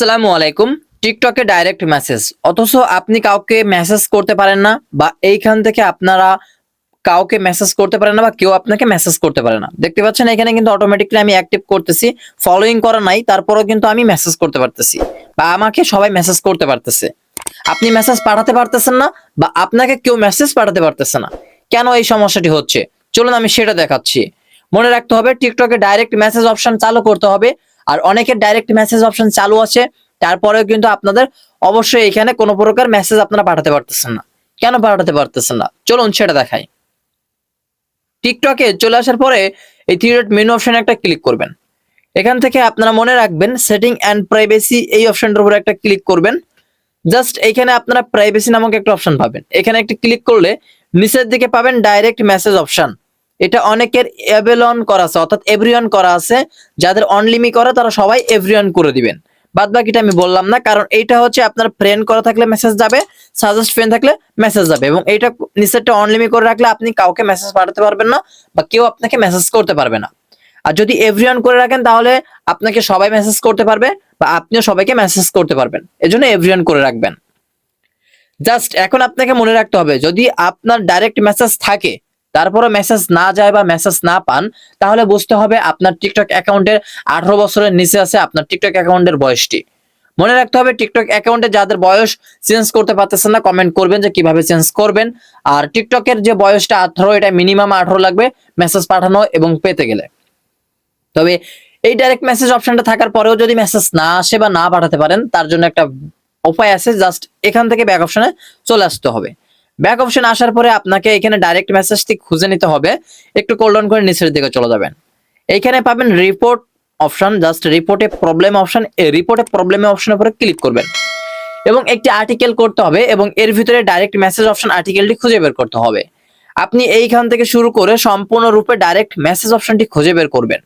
আসসালামু আলাইকুম। টিকটকে ডাইরেক্ট মেসেজ অথচ আপনি কাউকে মেসেজ করতে পারেন না বা এইখান থেকে আপনারা কাউকে মেসেজ করতে পারেন না বা কেউ আপনাকে মেসেজ করতে পারে না। দেখতে পাচ্ছেন, এখানে কিন্তু অটোমেটিকলি আমি অ্যাক্টিভ করতেছি। ফলোইং করা নাই, তারপরেও কিন্তু আমি মেসেজ করতে পারতেছি বা আমাকে সবাই মেসেজ করতে পারতেছে। আপনি মেসেজ পাঠাতে পারতেছেন না বা আপনাকে কেউ মেসেজ পাঠাতে পারতেছে না। কেন এই সমস্যাটি হচ্ছে? চলুন আমি সেটা দেখাচ্ছি। মনে রাখতে হবে, টিকটকে ডাইরেক্ট মেসেজ অপশন চালু করতে হবে। আর অনেকের ডাইরেক্ট মেসেজ অপশন চালু আছে। তারপরেও কিন্তু আপনাদের অবশ্যই এখানে কোনো প্রকার মেসেজ আপনারা পাঠাতে পারতেছেন না। কেন পাঠাতে পারতেছেন না? চলুন সেটা দেখাই। টিকটকে চলে আসার পরে এই থ্রি ডট মেনু অপশনে একটা ক্লিক করবেন। এখান থেকে আপনারা মনে রাখবেন সেটিং অ্যান্ড প্রাইভেসি এই অপশনটার উপরে একটা ক্লিক করবেন। জাস্ট এখানে আপনারা প্রাইভেসি নামক একটা অপশন পাবেন। এখানে একটা ক্লিক করলে নিচের দিকে পাবেন ডাইরেক্ট মেসেজ অপশন এটা অনেকের অ্যাভেলন করা আছে, অর্থাৎ এভরিওয়ান করা আছে। যাদের অনলিমি করা, তারা সবাই এভরিওয়ান করে দিবেন। বাদ বাকিটা আমি বললাম না, কারণ এইটা হচ্ছে আপনার ফ্রেন্ড করা থাকলে মেসেজ যাবে সাজেস্ট ফ্রেন্ড থাকলে মেসেজ যাবে। এবং এইটা নিচেরটা অনলিমি করে রাখলে আপনি কাউকে মেসেজ পাঠাতে পারবেন না, বা কেউ আপনাকে মেসেজ করতে পারবে না। আর যদি এভরিওয়ান করে রাখেন, তাহলে আপনাকে সবাই মেসেজ করতে পারবে, বা আপনিও সবাইকে মেসেজ করতে পারবেন। এজন্য এভরিওয়ান করে রাখবেন। জাস্ট এখন আপনাকে মনে রাখতে হবে, যদি আপনার ডাইরেক্ট মেসেজ থাকে তারপরে মেসেজ না যায় বা মেসেজ না পান, তাহলে বুঝতে হবে আপনার টিকটক অ্যাকাউন্টের আঠারো বছরের নিচে আছে আপনার টিকটক অ্যাকাউন্টের বয়সটি। মনে রাখতে হবে টিকটক অ্যাকাউন্টে যাদের বয়স চেঞ্জ করতে পারতেছেন না কমেন্ট করবেন যে কীভাবে চেঞ্জ করবেন। আর টিকটকের যে বয়সটা আঠারো, এটা মিনিমাম আঠারো লাগবে মেসেজ পাঠানো এবং পেতে গেলে। তবে এই ডাইরেক্ট মেসেজ অপশনটা থাকার পরেও যদি মেসেজ না আসে বা না পাঠাতে পারেন, তার জন্য একটা উপায় আছে জাস্ট এখান থেকে ব্যাক অপশনে চলে আসতে হবে। ব্যাক অপশন আসার পরে আপনাকে এখানে ডাইরেক্ট মেসেজটি খুঁজে নিতে হবে। একটু কোল ডাউন করে নিচের দিকে চলে যাবেন। এইখানে পাবেন রিপোর্ট অপশন জাস্ট রিপোর্টে প্রবলেম অপশন রিপোর্টে প্রবলেম অপশনের উপরে ক্লিক করবেন। এবং একটি আর্টিকেল করতে হবে এবং এর ভিতরে ডাইরেক্ট মেসেজ অপশন আর্টিকেলটি খুঁজে বের করতে হবে। আপনি এইখান থেকে শুরু করে সম্পূর্ণরূপে ডাইরেক্ট মেসেজ অপশনটি খুঁজে বের করবেন।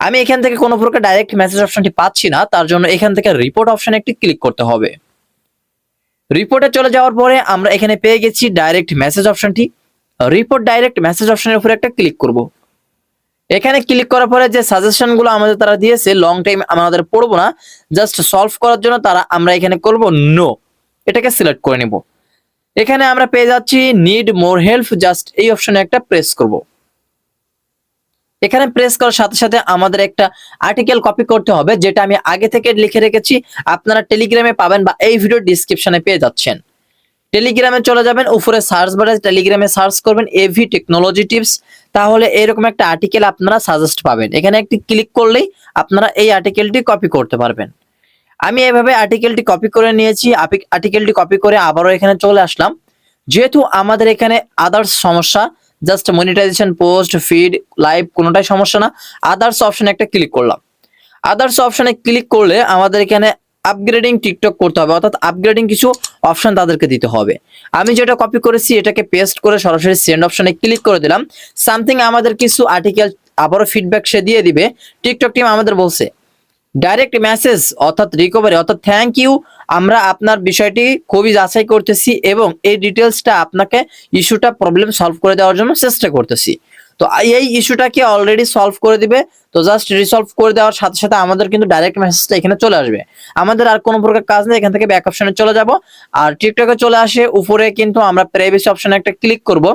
আমি এখান থেকে কোনো প্রকার ডাইরেক্ট মেসেজ অপশনটি পাচ্ছি না, তার জন্য এখান থেকে রিপোর্ট অপশনে একটি ক্লিক করতে হবে। রিপোর্টে চলে যাওয়ার পরে আমরা এখানে পেয়ে গেছি ডাইরেক্ট মেসেজ অপশনটি রিপোর্ট ডাইরেক্ট মেসেজ অপশনের উপরে একটা ক্লিক করব। এখানে ক্লিক করার পরে যে সাজেশনগুলো আমাদের তারা দিয়েছে লং টাইম আমাদের পড়ব না জাস্ট সলভ করার জন্য তারা আমরা এখানে করব নো এটাকে সিলেক্ট করে নিব। এখানে আমরা পেয়ে যাচ্ছি নিড মোর হেল্প জাস্ট এই অপশনে একটা প্রেস করব। এখানে প্রেস করার সাথে সাথে আমাদের একটা আর্টিকেল কপি করতে হবে, যেটা আমি আগে থেকে লিখে রেখেছি। আপনারা টেলিগ্রামে পাবেন বা এই ভিডিও ডিসক্রিপশনে পেয়ে যাচ্ছেন। টেলিগ্রামে চলে যাবেন, উপরে সার্চ বারে টেলিগ্রামে সার্চ করবেন এভি টেকনোলজি টিপস তাহলে এরকম একটা আর্টিকেল আপনারা সাজেস্ট পাবেন। এখানে একটি ক্লিক করলেই আপনারা এই আর্টিকেলটি কপি করতে পারবেন। আমি এভাবে আর্টিকেলটি কপি করে নিয়েছি। আর্টিকেলটি কপি করে আবারও এখানে চলে আসলাম। যেহেতু আমাদের এখানে আদার্স সমস্যা just monetisation post feed live কোনোটাই সমস্যা না। আদার্স অপশনে একটা ক্লিক করলাম। আদার্স অপশনে ক্লিক করলে আমাদের এখানে আপগ্রেডিং টিকটক করতে হবে। অর্থাৎ আপগ্রেডিং কিছু অপশন তাদেরকে দিতে হবে। আমি যেটা কপি করেছি, এটাকে পেস্ট করে সরাসরি সেন্ড অপশনে ক্লিক করে দিলাম। সামথিং আমাদের কিছু আর্টিকেল আবারও ফিডব্যাক সে দিয়ে দিবে। টিকটক টিম আমাদের বলছে ডাইরেক্ট মেসেজ অর্থাৎ রিকভারি অর্থাৎ থ্যাংক ইউ আমরা আপনার বিষয়টি খুবই যাচাই করতেছি এবং এই ডিটেলসটা আপনাকে ইস্যুটা প্রবলেম সলভ করে দেওয়ার জন্য চেষ্টা করতেছি। তো এই ইস্যুটাকে অলরেডি সলভ করে দিবে? তো জাস্ট রিসলভ করে দেওয়ার সাথে সাথে আমাদের কিন্তু ডাইরেক্ট মেসেজটা এখানে চলে আসবে। আমাদের আর কোনো প্রকার কাজ নেই, এখান থেকে ব্যাক অপশনে চলে যাব। আর টিকটকে চলে আসে, উপরে কিন্তু আমরা প্রাইভেসি অপশনে একটা ক্লিক করব।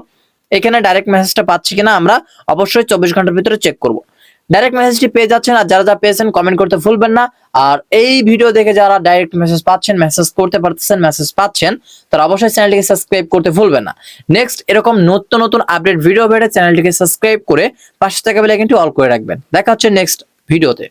এখানে ডাইরেক্ট মেসেজটা পাচ্ছি কিনা আমরা অবশ্যই চব্বিশ ঘণ্টার ভিতরে চেক করব। ডাইরেক্ট মেসেজটি পেয়ে যাচ্ছেন আর যারা যা পেয়েছেন কমেন্ট করতে ভুলবেন না। আর এই ভিডিও দেখে যারা ডাইরেক্ট মেসেজ পাচ্ছেন মেসেজ করতে পারতেছেন মেসেজ পাচ্ছেন, তারা অবশ্যই চ্যানেলটিকে সাবস্ক্রাইব করতে ভুলবেন না। নেক্সট এরকম নতুন নতুন আপডেট ভিডিও পেতে চ্যানেলটিকে সাবস্ক্রাইব করে পাশে থাকা কিন্তু অল করে রাখবেন। দেখা হচ্ছে নেক্সট ভিডিওতে